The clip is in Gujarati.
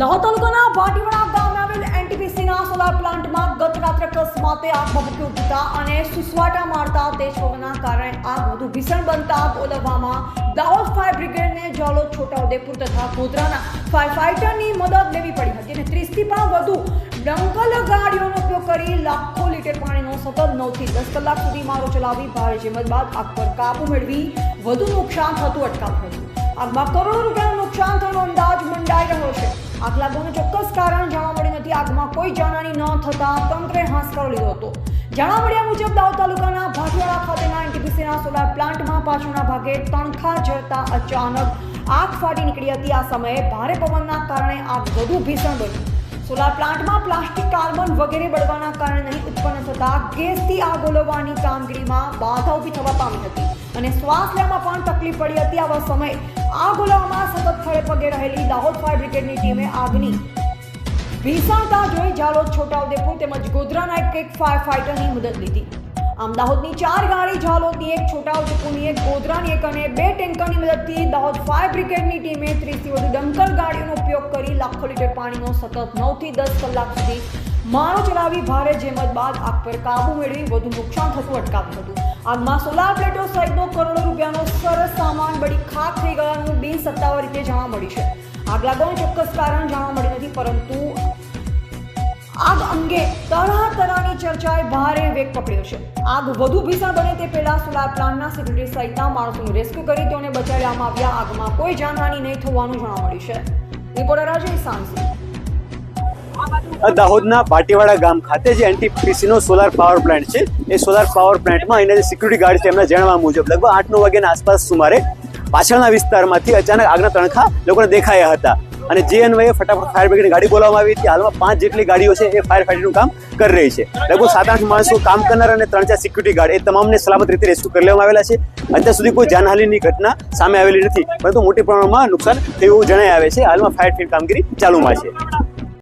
દાહોદ તાલુકાના ભાટીવાડા ગામે આવેલ એનટીપીસીના સોલાર પ્લાન્ટમાં ગત રાત્રે અકસ્માતે આગ ભભૂકી ઉઠતા અને સુસવાટા મારતા તેજ પવનના કારણે આગ વધુ ભીષણ બનતા બોલાવવામાં દાહોદ ફાયર બ્રિગેડને જાલો છોટાઉદેપુર તથા ગોધરાના ફાયર ફાઇટરની મદદ લેવી પડી હતી અને ત્રીસથી પણ વધુ ડંકલ ગાડીઓનો ઉપયોગ કરી લાખો લીટર પાણીનો સતત નવથી દસ કલાક સુધી મારો ચલાવી ભારે જેમત બાદ આગ પર કાબુ મેળવી વધુ નુકસાન થતું અટકાવ્યું હતું. આગમાં કરોડો રૂપિયાનું નુકસાન આગ લાગવાનું ચોક્કસ કારણ જાણવા મળ્યું નથી. આગમાં કોઈ જાનહાની ન થતા તંત્રે હાંસકારો લીધો હતો. જાણવા મળ્યા મુજબ દાહોદ તાલુકાના ભાટવાડા ખાતેના એનટીપીસીના સોલાર પ્લાન્ટમાં પાછળના ભાગે તણખા જળતા અચાનક આગ ફાટી નીકળી હતી આ સમયે ભારે પવનના કારણે આગ વધુ ભીષણ બની. સોલાર પ્લાન્ટમાં પ્લાસ્ટિક, કાર્બન વગેરે બળવાના કારણે નહીં ઉત્પન્ન થતા ગેસથી આગ ઓલવવાની કામગીરીમાં બાધા ઊભી થવા પામી હતી અને શ્વાસ લેવામાં પણ તકલીફ પડી હતી આવા સમયે. આગ ઓલવવામાં સતત સ્થળે પગે રહેલી દાહોદ ફાયર બ્રિગેડની ટીમે આગની ભીષણતા જોઈ જાલોદ છોટાઉદેપુર તેમજ ગોધરાના એક ફાયર ફાઇટરની મદદ લીધી. આમ દાહોદની ચાર ગાડી ઝાલોદની એક છોટાઉદેપુરની એક, ગોધરાની એક અને બે ટેન્કરની મદદથી દાહોદ ફાયર બ્રિગેડની ટીમે ત્રીસથી વધુ ડંકર ગાડીઓનો ઉપયોગ કરી લાખો લીટર પાણીનો સતત નવથી દસ કલાક સુધી મારો ચલાવી ભારે જેમત બાદ આગ પર કાબુ મેળવી વધુ નુકસાન થતું અટકાવ્યું હતું. આગમાં સોલાર પ્લેટો સહિતનો કરોડો રૂપિયાનો સરસ સામાન બળી ખાક થઈ ગયાનું બિન સત્તાવાર રીતે જાણવા મળ્યું છે. આગ લાગવાનું ચોક્કસ કારણ જાણવા મળ્યું નથી, પરંતુ આગ અંગે તરહ તરહની ચર્ચાએ ભારે વેગ પકડ્યો છે. આગ વધુ ભીષણ બને તે પહેલા સોલાર પ્લાન્ટના સિક્યુરિટી સહિતના માણસોનું રેસ્ક્યુ કરી તેઓને બચાવવામાં આવ્યા. આગમાં કોઈ જાનહાની નહીં થવાનું જાણવા મળ્યું છે. રિપોર્ટર અજય સાંસી. દાહોદના ભાટીવાડા ગામ ખાતે જે એનટીપીસી નો સોલાર પાવર પ્લાન્ટ છે, એ સોલાર પાવર પ્લાન્ટમાં એના જે સિક્યુરિટી ગાર્ડ છે, એમના જણાવવા મુજબ લગભગ આઠ નવ વાગ્યાના આસપાસ સુમારે પાછળના વિસ્તારમાંથી અચાનક આગના તણખા લોકોને દેખાયા હતા. અને જે અન્વયે ફટાફટ ફાયર બ્રિગેડની ગાડી બોલાવવામાં આવી હતી. હાલમાં પાંચ જેટલી ગાડીઓ છે એ ફાયર ફાઇટરનું કામ કરી રહી છે. લગભગ સાત આઠ માણસો કામ કરનાર અને ત્રણ ચાર સિક્યુરિટી ગાર્ડ એ તમામને સલામત રીતે રેસ્ક્યુ કરી લેવામાં આવેલા છે. અત્યાર સુધી કોઈ જાનહાનિની ઘટના સામે આવેલી નથી, પરંતુ મોટી પ્રમાણમાં નુકસાન થયું જણાય આવે છે. હાલમાં ફાયર ફાઈટ કામગીરી ચાલુમાં છે.